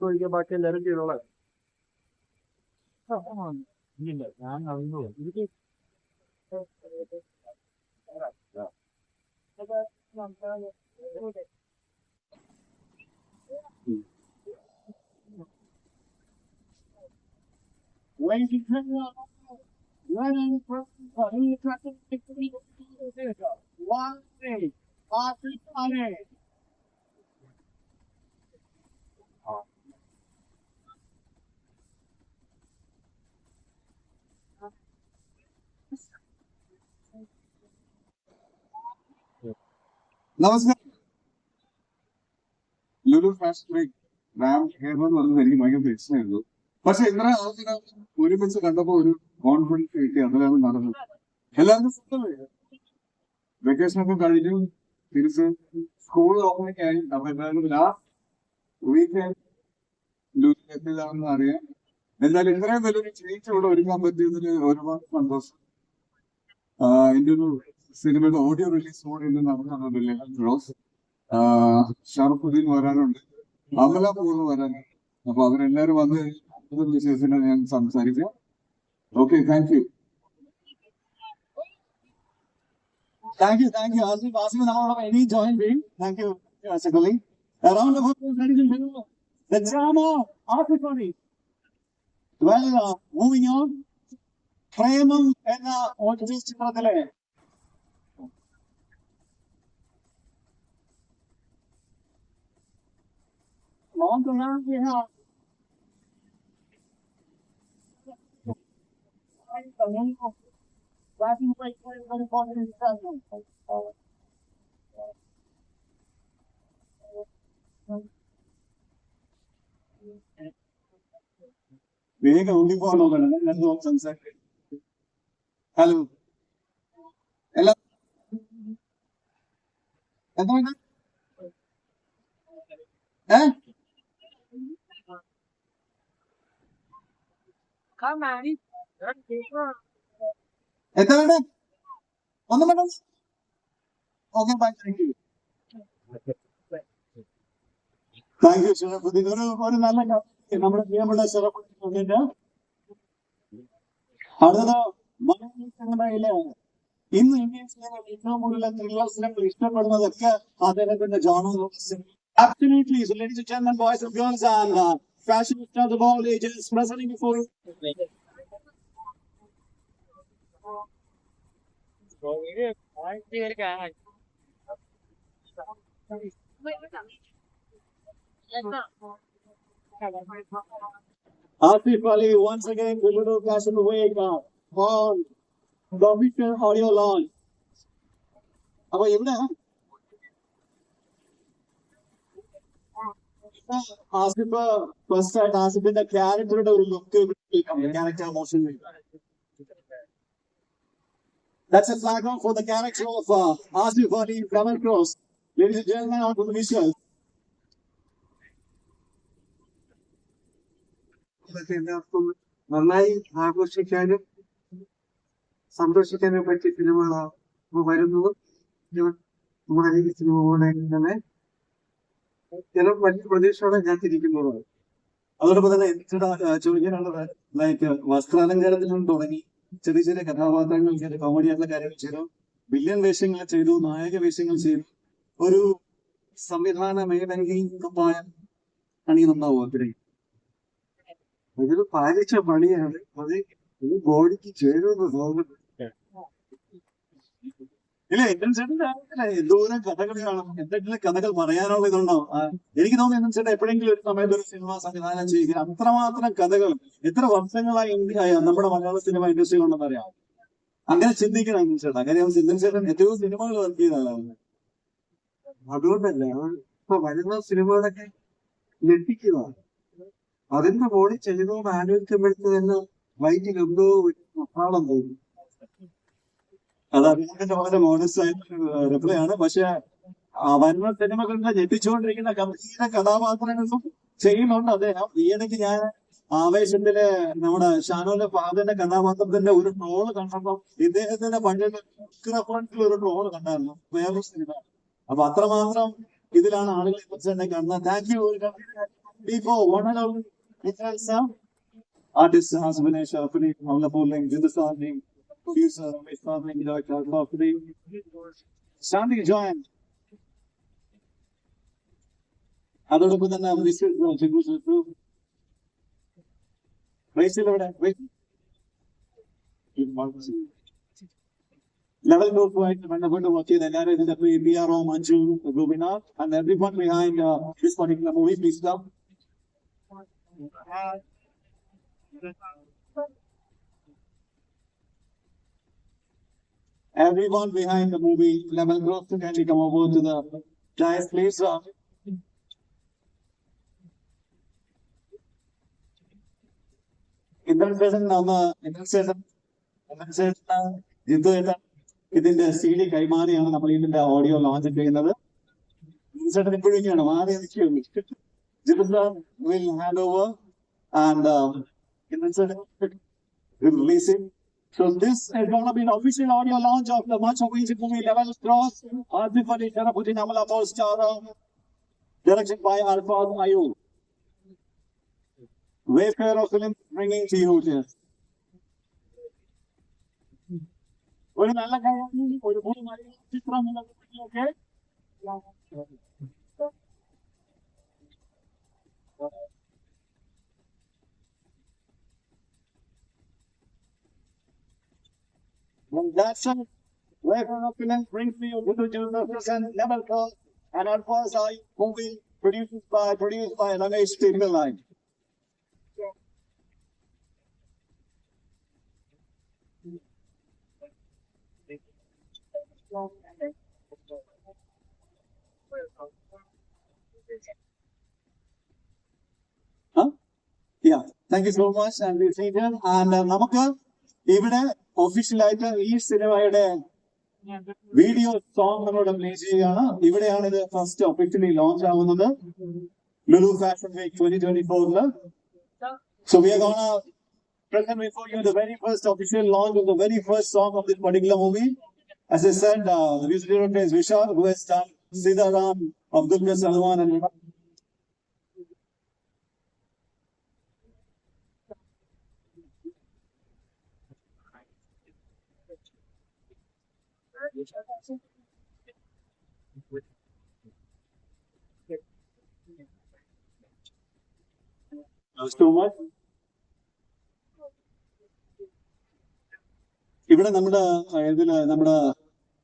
Bölge bahçeleri diyorlar. Tamam. Yine ben anlıyorum. Evet. Evet. Evet. Evet. When you turn around, you're in the process of traffic one day, Patrick Pare. നമസ്കാരം Lulu fashion week Ram കയറുന്നത് എന്ന് പറഞ്ഞത് എനിക്ക് ഭയങ്കര പ്രശ്നമായിരുന്നു പക്ഷെ ഇന്നലെ ആൾക്കാരെ ഒരുമിച്ച് കണ്ടപ്പോ ഒരു കോൺഫിഡൻസ് കിട്ടി അതിലാണ് നടന്നത് എല്ലാവർക്കും സുഖമല്ലേ വെക്കേഷൻ ഒക്കെ കഴിഞ്ഞു. തിരിച്ച് സ്കൂൾ ഓപ്പണൊക്കെ ആയി അപ്പൊ എന്തായാലും ലാസ്റ്റ് വീക്കെൻഡ് ലുലു എത്തിയതാണെന്ന് അറിയാം. എന്തായാലും ഇത്രയും നല്ലൊരു ചേഞ്ച് ഇവിടെ ഒരുക്കാൻ പറ്റിയതിൽ ഒരുപാട് സന്തോഷം. എന്റെ ഒരു സിനിമയുടെ ഓഡിയോ റിലീസ് കൂടി ഇന്ന് നടക്കുന്നില്ല റോസ് ഷറഫുദ്ദീൻ വരാനുണ്ട്. അമല പൂർണ വരാനുണ്ട്. അപ്പൊ അവരെല്ലാവരും വന്ന് കഴിഞ്ഞാൽ ഞാൻ സംസാരിക്കാം. Okay thank you Thank you, thank you. Asif, Asif, now any join being. Thank you, Asifali. A round of applause, ladies and gentlemen. The drama, Asifali. Well, uh, moving on. പ്രേമം എന്ന ഒ ടി ചിത്രത്തിലെ വേഗം ഉണ്ടി പോകണോ രണ്ടു സംസാരിക്കും hello എല്ലാ എന്താണ് ഏ എന്താണ് ഒന്നും വേണ്ട okay bye thank you thank you Sharafudheen ഒരു ഒരു നല്ല നമ്മുടെ പ്രിയപ്പെട്ട ഷറഫുദ്ദീൻ അടുത്തത് മലയാള ഇന്ന് ഇന്ത്യൻ സിനിമ ഏറ്റവും കൂടുതൽ ത്രില്ലർ സിനിമകൾ ഇഷ്ടപ്പെടുന്നതൊക്കെ അദ്ദേഹത്തിന്റെ genre Absolutely. So, ladies and gentlemen, boys and girls, and uh, fashion of all ages, presenting before you. Asif Ali, once again, the little fashion wake up on the official audio launch. അപ്പൊ ഇവിടെ Asif first ആയിട്ട് ആസിഫിന്റെ ക്യാരക്ടറുടെ ഒരു look character motion That's a flag on for the character of uh, Asif Ali Kamal Cross. Ladies and gentlemen, on to the visual. നന്നായി ആഘോഷിക്കാനും സന്തോഷിക്കാനും പറ്റിയ സിനിമകളാണ് വരുന്നത് നമ്മുടെ ഈ സിനിമ തന്നെ ചില വലിയ പ്രതീക്ഷയോടെ ഞാൻ തിരിക്കുന്നതാണ് അതോടൊപ്പം തന്നെ ചോദിക്കാനുള്ളത് ലൈക്ക് വസ്ത്രാലങ്കാരത്തിൽ നിന്ന് തുടങ്ങി ചെറിയ ചെറിയ കഥാപാത്രങ്ങൾ ചെയ്തു കോമഡി ആയിട്ടുള്ള കാര്യങ്ങൾ ചെയ്തു. വില്ലൻ വേഷങ്ങൾ ചെയ്തു നായക വേഷങ്ങൾ ചെയ്തു. ഒരു സംവിധാന മേലങ്കി അണി നന്നാവും അത്രയും അതൊരു പാലിച്ച പണിയാണ് അത് ഈ ബോഡിക്ക് ചേരുന്ന തോന്നുന്നു. ഇല്ല ഇന്ത്യൻ ചേട്ടന്റെ എന്തോരം കഥകൾ കാണും. എന്തെങ്കിലും കഥകൾ പറയാനുള്ള ഇതുണ്ടോ? എനിക്ക് തോന്നുന്നു ഇന്ത്യൻ ചേട്ടൻ എപ്പോഴെങ്കിലും ഒരു സമയത്ത് ഒരു സിനിമ സംവിധാനം ചെയ്യുക. അത്രമാത്രം കഥകൾ എത്ര വർഷങ്ങളായി ഇന്ത്യ നമ്മുടെ മലയാള സിനിമ ഇൻഡസ്ട്രി ഉണ്ടെന്ന് അറിയാം? അങ്ങനെ ചിന്തിക്കണം ഇന്ത്യൻ ചേട്ടൻ. അങ്ങനെ ചിന്തൻ ചേട്ടൻ എത്രയോ സിനിമകൾ വർക്ക് ചെയ്ത ആളാണ്. അതുകൊണ്ടല്ല ഇപ്പൊ വരുന്ന സിനിമകളൊക്കെ ഞെട്ടിക്കുന്നതാണ് അതിന്റെ ബോഡി ചെയ്തോന്ന് ആലോചിക്കുമ്പോഴത്തേക്ക് തന്നെ വൈകി മസാളം തോന്നും. അത് അദ്ദേഹത്തിന്റെ വളരെ മോഡസ്റ്റ് ആയിട്ടുള്ള റിപ്ലൈ ആണ്. പക്ഷെ വരുന്ന സിനിമകളിലെ ഞെട്ടിച്ചുകൊണ്ടിരിക്കുന്ന ഗംഭീര കഥാപാത്രങ്ങളും ചെയ്യുന്നുണ്ട് അദ്ദേഹം ഈയിടയ്ക്ക് ഞാൻ ആവേശത്തിൽ നമ്മുടെ ഷാനോന്റെ ഫാദറിന്റെ കഥാപാത്രത്തിന്റെ ഒരു ട്രോൾ കണ്ടപ്പോ ഇദ്ദേഹത്തിന്റെ പണ്ടിന്റെ റെഫറൻസിൽ ഒരു ട്രോൾ കണ്ടായിരുന്നു. വേറൊരു സിനിമ അപ്പൊ അത്രമാത്രം ഇതിലാണ് ആളുകൾ ഇൻട്രസ്റ്റ് കാണുന്നത് താങ്ക് യു ആർട്ടിസ്റ്റ് ഹാസ്ബിനേഷ് ഷാഫിനെ മൗലപൂർലിംഗ് ജിന്ദുസ്ഥാനി producer Ramesh Farling, director of the Sandy Join. അതോടൊപ്പം തന്നെ റേസിൽ എവിടെ ലെവൽ ഗ്രൂപ്പുമായിട്ട് ബന്ധപ്പെട്ട് വർക്ക് ചെയ്ത എല്ലാവരും ഇതിന്റെ P R O Manju Gopinath and everyone behind this particular movie please come Everyone behind the movie level growth can you come over to the dais please uh, Indran ചേട്ടൻ നമ്മ ഇന്ദ്രൻ ചേട്ടൻ ഇന്ദ്രൻ ചേട്ടൻ ജിത്തു ചേട്ടൻ ഇതിന്റെ സി ഡി കൈമാറിയാണ് നമ്മൾ ഇതിന്റെ ഓഡിയോ ലോഞ്ച് ചെയ്യുന്നത്. ഇന്ദ്രൻ ചേട്ടൻ ഇപ്പോഴും മാറി നിൽക്കുകയുള്ളൂ Jithu sir will hand over and Indran ചേട്ടൻ releasing So this is going to be the official audio launch of the much awaited movie Level Cross. Arjun Fadi Sharapuddin Amala Paul star directed by Alfaz Ayub. Wayfarer film bringing to you this. ഒരു നല്ല കാര്യം ഒരു മൂന്ന് മലയാള ചിത്രം ഒക്കെ From that side, later opulence brings me Ubuntu Joseph and Nemelco and Alphonse movie produced by produced by an MHD Millline. Huh? Yeah, thank you so much and we'll see you then. And uh, Namakar, ഇവിടെ ഒഫീഷ്യലായിട്ട് ഈ സിനിമയുടെ video song നമ്മളോട് play ചെയ്യുകയാണ് ഇവിടെയാണ് ഇത് first officially launch ആവുന്നത് Lulu fashion week twenty twenty ഫോറിൽ so we are gonna present before you the very first official launch of the very first song of this particular movie. As I said, uh, the music director is Vishal, who has done Siddharam, Abdul Salman, and ഇവിടെ നമ്മുടെ ഇതിൽ നമ്മുടെ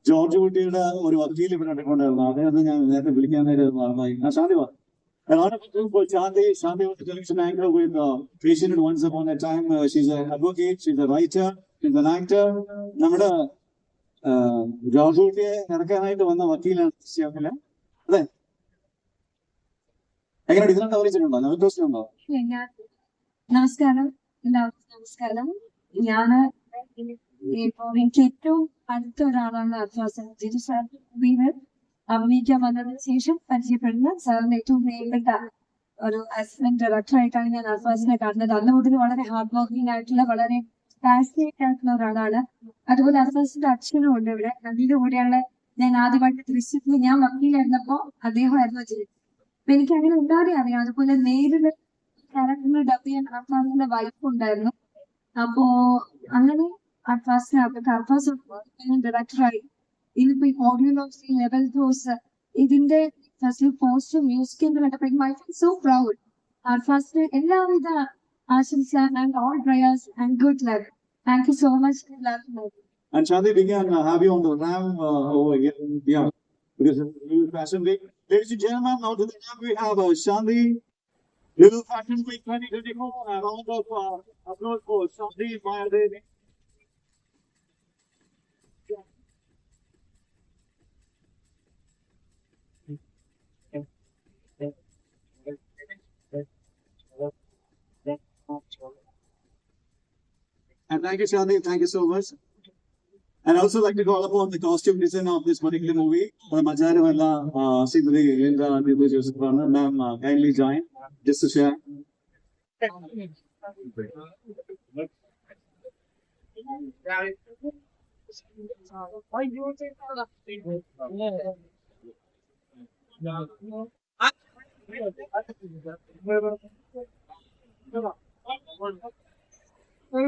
George കുട്ടിയുടെ ഒരു വക്കീൽ ഇവിടെ എടുക്കൊണ്ടായിരുന്നു അദ്ദേഹത്തെ ഞാൻ നേരത്തെ വിളിക്കാൻ നേരം മറന്നായി ആ ശാന്തി നമ്മുടെ കുട്ടിയെ ഇറക്കാനായിട്ട് വന്ന വക്കീലാണ് ശ്യാമില അതെ. എങ്ങനെ ഇതിനകത്ത് ഉണ്ടോ ഞാൻ നമസ്കാരം. എല്ലാവർക്കും നമസ്കാരം. ഞാൻ ഇപ്പോ എനിക്ക് ഏറ്റവും അടുത്ത ഒരാളാണ് അദ്വാസൻ ജിജു സാർ. വന്നതിന് ശേഷം പരിചയപ്പെടുന്ന സാറിന് ഏറ്റവും പ്രിയപ്പെട്ട ഒരു അസിസ്റ്റന്റ് ഡയറക്ടർ ആയിട്ടാണ് ഞാൻ അദ്വാസിനെ കാണുന്നത്. അന്ന് മുതൽ വളരെ ഹാർഡ് വർക്കിംഗ് ആയിട്ടുള്ള വളരെ പാഷനേറ്റ് ആയിട്ടുള്ള ഒരാളാണ്. അതുപോലെ അസോസിന്റെ അച്ഛനും ഉണ്ട് ഇവിടെ. അതിന്റെ കൂടെയാണ്. ഞാൻ ആദ്യമായിട്ട് ദൃശ്യത്തിൽ ഞാൻ വക്കീലായിരുന്നപ്പോ അദ്ദേഹമായിരുന്നു ചെയ്തത് അപ്പൊ എനിക്ക് അങ്ങനെ ഉണ്ടാതെ അറിയാം. അതുപോലെ നേരിട്ട് ക്യാരക്ടറിന് ഡബ് ചെയ്യാൻ അർഫാസിന്റെ വൈഫ് ഉണ്ടായിരുന്നു. അപ്പോ അങ്ങനെ അർഫാസിനകത്ത് അർഫാസ് ഡയറക്ടറായി ഇനിയിപ്പോ ഈ ഓഡിയോ ലോക്സ് ലെവൽ ടോസ് ഇതിന്റെ ഫസ്റ്റ് പോസ്റ്റും മ്യൂസിക്കും കണ്ടപ്പോ സോ പ്രൗഡ് അർഫാസിന് എല്ലാവിധ Ashinshan and all prayers and good luck. Thank you so much. Good luck. And Shadi, we can have you on the ram uh, over here. Yeah, because it's new fashion week. Ladies and gentlemen, now to the ram we have uh, Shandi. New Fashion Week 2024 and round of uh, applause for Shandi Mayadevi. thank you, Shandi. Thank you so much. And I'd also like to call upon the costume designer of this particular movie, Majari Valla, Sindri, Yendra, Nibu Joseph, Ma'am, uh, kindly join just to share. Что?